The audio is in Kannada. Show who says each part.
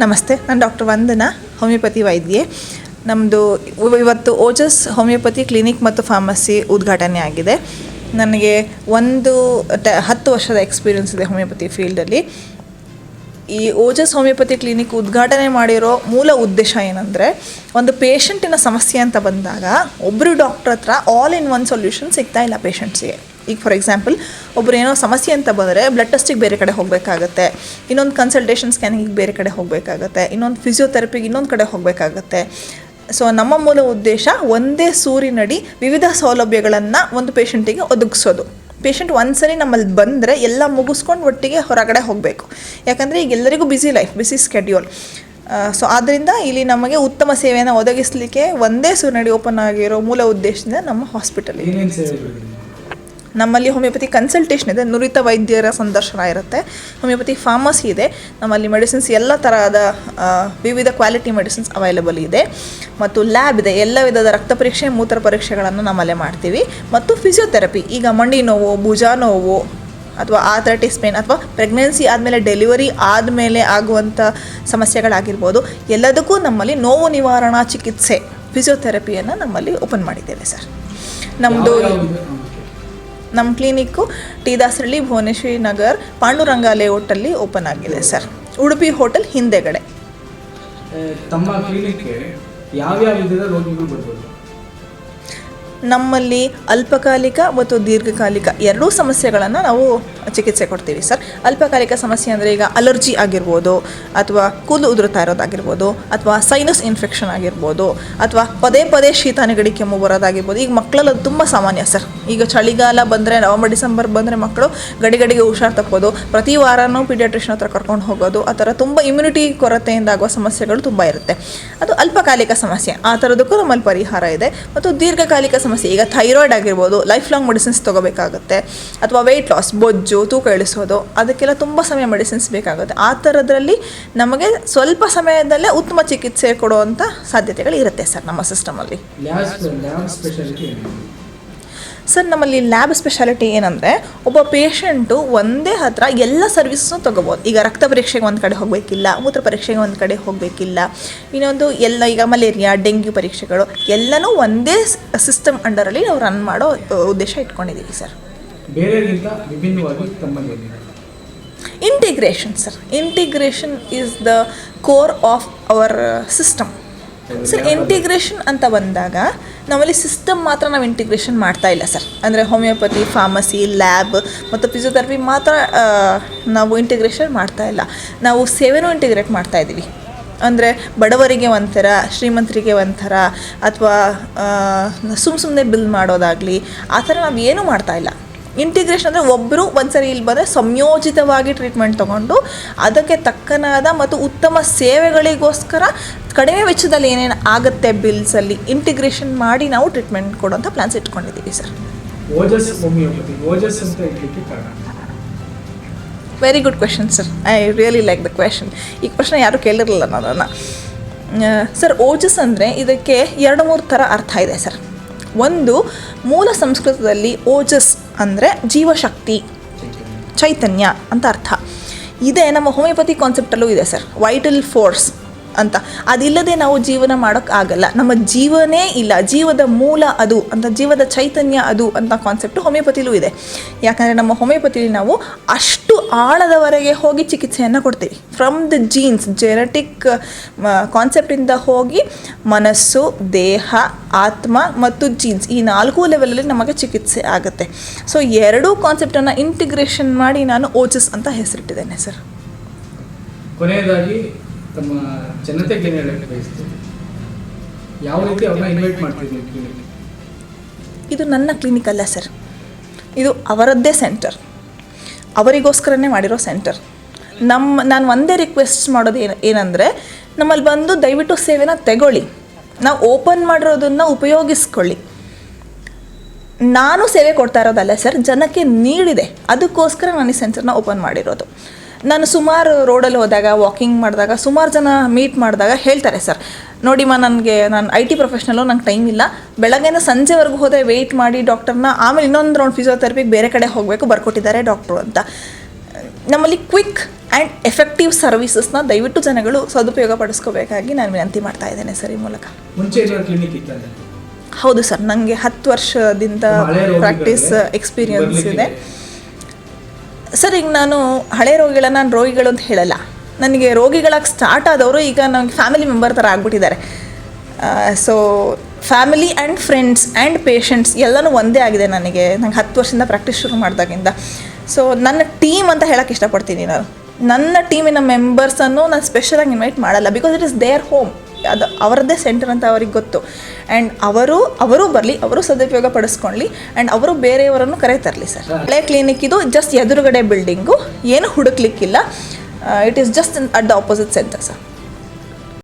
Speaker 1: ನಮಸ್ತೆ, ನಾನು ಡಾಕ್ಟರ್ ವಂದನಾ, ಹೋಮಿಯೋಪತಿ ವೈದ್ಯೆ. ನಮ್ಮದು ಇವತ್ತು ಓಜಸ್ ಹೋಮಿಯೋಪತಿ ಕ್ಲಿನಿಕ್ ಮತ್ತು ಫಾರ್ಮಸಿ ಉದ್ಘಾಟನೆ ಆಗಿದೆ. ನನಗೆ ಒಂದು ಟ ಹತ್ತು ವರ್ಷದ ಎಕ್ಸ್ಪೀರಿಯನ್ಸ್ ಇದೆ ಹೋಮಿಯೋಪತಿ ಫೀಲ್ಡಲ್ಲಿ ಈ ಓಜಸ್ ಹೋಮಿಯೋಪತಿ ಕ್ಲಿನಿಕ್ ಉದ್ಘಾಟನೆ ಮಾಡಿರೋ ಮೂಲ ಉದ್ದೇಶ ಏನಂದರೆ, ಒಂದು ಪೇಷಂಟಿನ ಸಮಸ್ಯೆ ಅಂತ ಬಂದಾಗ ಒಬ್ಬರು ಡಾಕ್ಟ್ರ್ ಹತ್ರ ಆಲ್ ಇನ್ ಒನ್ ಸೊಲ್ಯೂಷನ್ ಸಿಗ್ತಾ ಇಲ್ಲ ಪೇಷಂಟ್ಸಿಗೆ ಈಗ ಫಾರ್ ಎಕ್ಸಾಂಪಲ್ ಒಬ್ಬರು ಏನೋ ಸಮಸ್ಯೆ ಅಂತ ಬಂದರೆ ಬ್ಲಡ್ ಟೆಸ್ಟಿಗೆ ಬೇರೆ ಕಡೆ ಹೋಗಬೇಕಾಗತ್ತೆ. ಇನ್ನೊಂದು ಕನ್ಸಲ್ಟೇಷನ್ ಸ್ಕ್ಯಾನಿಂಗಿಗೆ ಬೇರೆ ಕಡೆ ಹೋಗಬೇಕಾಗತ್ತೆ. ಇನ್ನೊಂದು ಫಿಸಿಯೋಥೆರಪಿಗೆ ಇನ್ನೊಂದು ಕಡೆ ಹೋಗಬೇಕಾಗತ್ತೆ. ಸೊ ನಮ್ಮ ಮೂಲ ಉದ್ದೇಶ ಒಂದೇ ಸೂರಿನಡಿ ವಿವಿಧ ಸೌಲಭ್ಯಗಳನ್ನು ಒಂದು ಪೇಷಂಟಿಗೆ ಒದಗಿಸೋದು. ಪೇಷಂಟ್ ಒಂದ್ಸರಿ ನಮ್ಮಲ್ಲಿ ಬಂದರೆ ಎಲ್ಲ ಮುಗಿಸ್ಕೊಂಡು ಒಟ್ಟಿಗೆ ಹೊರಗಡೆ ಹೋಗಬೇಕು. ಯಾಕಂದರೆ ಈಗ ಎಲ್ಲರಿಗೂ busy life busy schedule so ಆದ್ದರಿಂದ ಇಲ್ಲಿ ನಮಗೆ ಉತ್ತಮ ಸೇವೆಯನ್ನು ಒದಗಿಸಲಿಕ್ಕೆ ಒಂದೇ ಸೂರಿನಡಿ ಓಪನ್ ಆಗಿರೋ ಮೂಲ ಉದ್ದೇಶದಿಂದ ನಮ್ಮ ಹಾಸ್ಪಿಟಲ್ ಇದೆ ನಮ್ಮಲ್ಲಿ ಹೋಮಿಯೋಪತಿ ಕನ್ಸಲ್ಟೇಷನ್ ಇದೆ ನುರಿತ ವೈದ್ಯರ ಸಂದರ್ಶನ ಇರುತ್ತೆ. ಹೋಮಿಯೋಪತಿ ಫಾರ್ಮಸಿ ಇದೆ. ನಮ್ಮಲ್ಲಿ ಮೆಡಿಸಿನ್ಸ್ ಎಲ್ಲ ಆ, ವಿವಿಧ ಕ್ವಾಲಿಟಿ ಮೆಡಿಸಿನ್ಸ್ ಅವೈಲೇಬಲ್ ಇದೆ. ಮತ್ತು ಲ್ಯಾಬ್ ಇದೆ. ಎಲ್ಲ ವಿಧದ ರಕ್ತ ಪರೀಕ್ಷೆ ಮೂತ್ರ ಪರೀಕ್ಷೆಗಳನ್ನು ನಮ್ಮಲ್ಲೇ ಮಾಡ್ತೀವಿ. ಮತ್ತು ಫಿಸಿಯೋಥೆರಪಿ ಈಗ ಮಂಡಿ ನೋವು ಭುಜ ನೋವು ಅಥವಾ ಆಥ್ರಟಿಸ್ ಪೇನ್ ಅಥವಾ ಪ್ರೆಗ್ನೆನ್ಸಿ ಆದಮೇಲೆ ಡೆಲಿವರಿ ಆದಮೇಲೆ ಆಗುವಂಥ ಸಮಸ್ಯೆಗಳಾಗಿರ್ಬೋದು. ಎಲ್ಲದಕ್ಕೂ ನಮ್ಮಲ್ಲಿ ನೋವು ನಿವಾರಣಾ ಚಿಕಿತ್ಸೆ ಫಿಸಿಯೋಥೆರಪಿಯನ್ನು ನಮ್ಮಲ್ಲಿ ಓಪನ್ ಮಾಡಿದ್ದೇವೆ ಸರ್. ನಮ್ಮದು ನಮ್ಮ ಕ್ಲಿನಿಕ್ಕು ಟಿ ದಾಸರಳ್ಳಿ, ಭುವನೇಶ್ವರಿ ನಗರ್, ಪಾಂಡುರಂಗ ಲೇಔಟಲ್ಲಿ ಓಪನ್ ಆಗಿದೆ ಸರ್. ಉಡುಪಿ ಹೋಟೆಲ್ ಹಿಂದೆಗಡೆ.
Speaker 2: ತಮ್ಮ ಕ್ಲಿನಿಕ್ಗೆ ಯಾವ್ಯಾವ ವಿಧದ ರೋಗಿಗಳು ಬರ್ಬೋದು?
Speaker 1: ನಮ್ಮಲ್ಲಿ ಅಲ್ಪಕಾಲಿಕ ಮತ್ತು ದೀರ್ಘಕಾಲಿಕ ಎರಡೂ ಸಮಸ್ಯೆಗಳನ್ನು ನಾವು ಚಿಕಿತ್ಸೆ ಕೊಡ್ತೀವಿ ಸರ್. ಅಲ್ಪಕಾಲಿಕ ಸಮಸ್ಯೆ ಅಂದರೆ ಈಗ ಅಲರ್ಜಿ ಆಗಿರ್ಬೋದು, ಅಥವಾ ಕೂದಲು ಉದುರುತ್ತಾ ಇರೋದಾಗಿರ್ಬೋದು, ಅಥವಾ ಸೈನಸ್ ಇನ್ಫೆಕ್ಷನ್ ಆಗಿರ್ಬೋದು, ಅಥವಾ ಪದೇ ಪದೇ ಶೀತ ನೆಗಡಿ ಕೆಮ್ಮು ಬರೋದಾಗಿರ್ಬೋದು. ಈಗ ಮಕ್ಕಳಲ್ಲಿ ಅದು ತುಂಬ ಸಾಮಾನ್ಯ ಸರ್. ಈಗ ಚಳಿಗಾಲ ಬಂದರೆ, ನವಂಬರ್, ಡಿಸೆಂಬರ್ ಬಂದರೆ ಮಕ್ಕಳು ಗಡಿಗಡಿಗೆ ಹುಷಾರು ತಪ್ಪೋದು. ಪ್ರತಿ ವಾರನೂ ಪೀಡಿಯಾಟ್ರಿಷನ್ ಹತ್ರ ಕರ್ಕೊಂಡು ಹೋಗೋದು. ಆ ಥರ ತುಂಬ ಇಮ್ಯುನಿಟಿ ಕೊರತೆಯಿಂದ ಆಗುವ ಸಮಸ್ಯೆಗಳು ತುಂಬ ಇರುತ್ತೆ. ಅದು ಅಲ್ಪಕಾಲಿಕ ಸಮಸ್ಯೆ. ಆ ಥರದಕ್ಕೂ ನಮ್ಮಲ್ಲಿ ಪರಿಹಾರ ಇದೆ. ಮತ್ತು ದೀರ್ಘಕಾಲಿಕ ಸಮಸ್ಯೆ. ಈಗ ಥೈರಾಯ್ಡ್ ಆಗಿರ್ಬೋದು ಲೈಫ್ ಲಾಂಗ್ ಮೆಡಿಸಿನ್ಸ್ ತೊಗೋಬೇಕಾಗುತ್ತೆ. ಅಥವಾ ವೆಯ್ಟ್ ಲಾಸ್ ಬೊಜ್ಜು, ತೂಕ ಇಳಿಸೋದು, ಅದಕ್ಕೆಲ್ಲ ತುಂಬ ಸಮಯ ಮೆಡಿಸಿನ್ಸ್ ಬೇಕಾಗುತ್ತೆ. ಆ ಥರದ್ರಲ್ಲಿ ನಮಗೆ ಸ್ವಲ್ಪ ಸಮಯದಲ್ಲೇ ಉತ್ತಮ ಚಿಕಿತ್ಸೆ ಕೊಡುವಂಥ ಸಾಧ್ಯತೆಗಳು ಇರುತ್ತೆ ಸರ್ ನಮ್ಮ ಸಿಸ್ಟಮಲ್ಲಿ
Speaker 2: ಲ್ಯಾಬ್ ಲ್ಯಾಬ್ ಸ್ಪೆಷಾಲಿಟಿ ಏನಿದೆ
Speaker 1: ಸರ್ ನಮ್ಮಲ್ಲಿ ಲ್ಯಾಬ್ ಸ್ಪೆಷಾಲಿಟಿ ಏನಂದರೆ ಒಬ್ಬ ಪೇಷಂಟು ಒಂದೇ ಹತ್ರ ಎಲ್ಲ ಸರ್ವಿಸ್ನೂ ತೊಗೋಬೋದು. ಈಗ ರಕ್ತ ಪರೀಕ್ಷೆಗೆ ಒಂದು ಕಡೆ ಹೋಗಬೇಕಿಲ್ಲ ಮೂತ್ರ ಪರೀಕ್ಷೆಗೆ ಒಂದು ಕಡೆ ಹೋಗಬೇಕಿಲ್ಲ ಇನ್ನೊಂದು ಎಲ್ಲ ಈಗ ಮಲೇರಿಯಾ ಡೆಂಗ್ಯೂ ಪರೀಕ್ಷೆಗಳು ಎಲ್ಲನೂ ಒಂದೇ ಸಿಸ್ಟಮ್ ಅಂಡರಲ್ಲಿ ನಾವು ರನ್ ಮಾಡೋ ಉದ್ದೇಶ ಇಟ್ಕೊಂಡಿದ್ದೀವಿ sir integration sir integration is the core of our system sir integration ಅಂತ ಬಂದಾಗ ನಮ್ಮಲ್ಲಿ ಸಿಸ್ಟಮ್ ಮಾತ್ರ ನಾವು ಇಂಟಿಗ್ರೇಷನ್ ಮಾಡ್ತಾ ಇಲ್ಲ ಸರ್. ಅಂದರೆ ಹೋಮಿಯೋಪತಿ ಫಾರ್ಮಸಿ ಲ್ಯಾಬ್ ಮತ್ತು ಫಿಸಿಯೋಥೆರಪಿ ಮಾತ್ರ ನಾವು ಇಂಟಿಗ್ರೇಷನ್ ಮಾಡ್ತಾ ಇಲ್ಲ. ನಾವು ಸೇವೆನೂ ಇಂಟಿಗ್ರೇಟ್ ಮಾಡ್ತಾ ಇದ್ದೀವಿ. ಅಂದರೆ ಬಡವರಿಗೆ ಒಂಥರ ಶ್ರೀಮಂತರಿಗೆ ಒಂಥರ ಅಥವಾ ಸುಮ್ಮ ಸುಮ್ಮನೆ ಬಿಲ್ ಮಾಡೋದಾಗಲಿ ಆ ಥರ ನಾವು ಏನೂ ಮಾಡ್ತಾ ಇಲ್ಲ. ಇಂಟಿಗ್ರೇಷನ್ ಅಂದರೆ ಒಬ್ಬರು ಒಂದ್ಸರಿ ಇಲ್ಲಿ ಬಂದರೆ ಸಂಯೋಜಿತವಾಗಿ ಟ್ರೀಟ್ಮೆಂಟ್ ತಗೊಂಡು ಅದಕ್ಕೆ ತಕ್ಕನಾದ ಮತ್ತು ಉತ್ತಮ ಸೇವೆಗಳಿಗೋಸ್ಕರ ಕಡಿಮೆ ವೆಚ್ಚದಲ್ಲಿ ಏನೇನು ಆಗುತ್ತೆ ಬಿಲ್ಸಲ್ಲಿ ಇಂಟಿಗ್ರೇಷನ್ ಮಾಡಿ ನಾವು ಟ್ರೀಟ್ಮೆಂಟ್ ಕೊಡೋಂಥ ಪ್ಲಾನ್ಸ್ ಇಟ್ಕೊಂಡಿದ್ದೀವಿ sir very good question sir I really like the question ಈ ಪ್ರಶ್ನೆ ಯಾರೂ ಕೇಳಿರಲಿಲ್ಲ ನನ್ನನ್ನು. ಸರ್ ಓಜಸ್ ಅಂದರೆ ಇದಕ್ಕೆ ಎರಡು ಮೂರು ಥರ ಅರ್ಥ ಇದೆ ಸರ್ ಒಂದು ಮೂಲ ಸಂಸ್ಕೃತದಲ್ಲಿ ಓಜಸ್ ಅಂದರೆ ಜೀವಶಕ್ತಿ, ಚೈತನ್ಯ ಅಂತ ಅರ್ಥ. ಇದೆ, ನಮ್ಮ ಹೋಮಿಯೋಪತಿ ಕಾನ್ಸೆಪ್ಟಲ್ಲೂ ಇದೆ ಸರ್. ವೈಟಲ್ ಫೋರ್ಸ್ ಅಂತ. ಅದಿಲ್ಲದೆ ನಾವು ಜೀವನ ಮಾಡೋಕ್ಕಾಗಲ್ಲ ನಮ್ಮ ಜೀವನೇ ಇಲ್ಲ. ಜೀವದ ಮೂಲ ಅದು ಅಂತ, ಜೀವದ ಚೈತನ್ಯ ಅದು ಅಂತ ಕಾನ್ಸೆಪ್ಟು ಹೋಮಿಯೋಪತಿಲೂ ಇದೆ. ಯಾಕಂದರೆ ನಮ್ಮ ಹೋಮಿಯೋಪತಿಲಿ ನಾವು ಅಷ್ಟು ಆಳದವರೆಗೆ ಹೋಗಿ ಚಿಕಿತ್ಸೆಯನ್ನು ಕೊಡ್ತೀವಿ ಫ್ರಮ್ ದ ಜೀನ್ಸ್ ಜೆನೆಟಿಕ್ ಕಾನ್ಸೆಪ್ಟಿಂದ ಹೋಗಿ ಮನಸ್ಸು ದೇಹ ಆತ್ಮ ಮತ್ತು ಜೀನ್ಸ್ ಈ ನಾಲ್ಕು ಲೆವೆಲಲ್ಲಿ ನಮಗೆ ಚಿಕಿತ್ಸೆ ಆಗುತ್ತೆ. ಸೊ ಎರಡೂ ಕಾನ್ಸೆಪ್ಟನ್ನು ಇಂಟಿಗ್ರೇಷನ್ ಮಾಡಿ ನಾನು ಓಜಸ್ ಅಂತ ಹೆಸರಿಟ್ಟಿದ್ದೇನೆ ಸರ್
Speaker 2: ಕೊನೆಯದಾಗಿ ತಮ್ಮ ಜನತೆಗೆ ಏನು ಹೇಳಕ್ಕೆ ಬಯಸ್ತೀವಿ ಯಾವ ರೀತಿ ಅವ್ರನ್ನ ಇನ್ವೈಟ್ ಮಾಡ್ತೀವಿ
Speaker 1: ಇದು ನನ್ನ ಕ್ಲಿನಿಕ್ ಅಲ್ಲ ಸರ್ ಇದು ಅವರದ್ದೇ ಸೆಂಟರ್ ಅವರಿಗೋಸ್ಕರನೇ ಮಾಡಿರೋ ಸೆಂಟರ್. ನಮ್ಮ ನಾನು ಒಂದೇ ರಿಕ್ವೆಸ್ಟ್ ಮಾಡೋದು ಏನು, ಏನಂದರೆ ನಮ್ಮಲ್ಲಿ ಬಂದು ದಯವಿಟ್ಟು ಸೇವೆನ ತಗೊಳ್ಳಿ ನಾವು ಓಪನ್ ಮಾಡಿರೋದನ್ನು ಉಪಯೋಗಿಸ್ಕೊಳ್ಳಿ. ನಾನು ಸೇವೆ ಕೊಡ್ತಾ ಇರೋದಲ್ಲ ಸರ್, ಜನಕ್ಕೆ ನೀಡಿದೆ. ಅದಕ್ಕೋಸ್ಕರ ನಾನು ಈ ಸೆಂಟರ್ನ ಓಪನ್ ಮಾಡಿರೋದು. ನಾನು ಸುಮಾರು ರೋಡಲ್ಲಿ ಹೋದಾಗ ವಾಕಿಂಗ್ ಮಾಡಿದಾಗ ಸುಮಾರು ಜನ ಮೀಟ್ ಮಾಡಿದಾಗ ಹೇಳ್ತಾರೆ ಸರ್ ನೋಡಿಮ್ಮ ನನಗೆ ನಾನು ಐ ಟಿ ಪ್ರೊಫೆಷ್ನಲ್ಲು ನಂಗೆ ಟೈಮ್ ಇಲ್ಲ. ಬೆಳಗ್ಗೆಯಿಂದ ಸಂಜೆವರೆಗೂ ಹೋದರೆ ವೆಯ್ಟ್ ಮಾಡಿ ಡಾಕ್ಟರ್ನ ಆಮೇಲೆ ಇನ್ನೊಂದು ರೌಂಡ್ ಫಿಸಿಯೋಥೆರಪಿಗೆ ಬೇರೆ ಕಡೆ ಹೋಗಬೇಕು ಬರ್ಕೊಟ್ಟಿದ್ದಾರೆ ಡಾಕ್ಟ್ರು ಅಂತ. ನಮ್ಮಲ್ಲಿ ಕ್ವಿಕ್ ಆ್ಯಂಡ್ ಎಫೆಕ್ಟಿವ್ ಸರ್ವಿಸಸ್ನ ದಯವಿಟ್ಟು ಜನಗಳು ಸದುಪಯೋಗ ಪಡಿಸ್ಕೋಬೇಕಾಗಿ ನಾನು ವಿನಂತಿ ಮಾಡ್ತಾ ಇದ್ದೇನೆ ಸರ್ ಈ ಮೂಲಕ. ಹೌದು ಸರ್ ನನಗೆ ಹತ್ತು ವರ್ಷದಿಂದ ಪ್ರಾಕ್ಟೀಸ್ ಎಕ್ಸ್ಪೀರಿಯನ್ಸ್ ಇದೆ. ಸರ್, ಈಗ ನಾನು ಹಳೆ ರೋಗಿಗಳ ನಾನು ರೋಗಿಗಳು ಅಂತ ಹೇಳಲ್ಲ. ನನಗೆ ರೋಗಿಗಳಾಗಿ ಸ್ಟಾರ್ಟ್ ಆದವರು ಈಗ ನನಗೆ ಫ್ಯಾಮಿಲಿ ಮೆಂಬರ್ ಥರ ಆಗ್ಬಿಟ್ಟಿದ್ದಾರೆ. So family and friends and patients ಎಲ್ಲನೂ ಒಂದೇ ಆಗಿದೆ ನನಗೆ. ನಂಗೆ ಹತ್ತು ವರ್ಷದಿಂದ ಪ್ರಾಕ್ಟೀಸ್ ಶುರು ಮಾಡಿದಾಗಿಂದ. ಸೊ ನನ್ನ ಟೀಮ್ ಅಂತ ಹೇಳಕ್ಕೆ ಇಷ್ಟಪಡ್ತೀನಿ ನಾನು. ನನ್ನ ಟೀಮಿನ ಮೆಂಬರ್ಸನ್ನು ನಾನು ಸ್ಪೆಷಲಾಗಿ ಇನ್ವೈಟ್ ಮಾಡಲ್ಲ because it is their home ಅದು ಅವರದ್ದೇ ಸೆಂಟರ್ ಅಂತ ಅವ್ರಿಗೆ ಗೊತ್ತು. ಆ್ಯಂಡ್ ಅವರು ಅವರು ಬರಲಿ ಅವರು ಸದುಪಯೋಗ ಪಡಿಸ್ಕೊಳ್ಳಿ ಆ್ಯಂಡ್ ಅವರು ಬೇರೆಯವರನ್ನು ಕರೆ ತರಲಿ ಸರ್. ಹಳೆ ಕ್ಲಿನಿಕ್ ಇದು ಜಸ್ಟ್ ಎದುರುಗಡೆ ಬಿಲ್ಡಿಂಗು ಏನು ಹುಡುಕ್ಲಿಕ್ಕಿಲ್ಲ. It is just at the opposite centre sir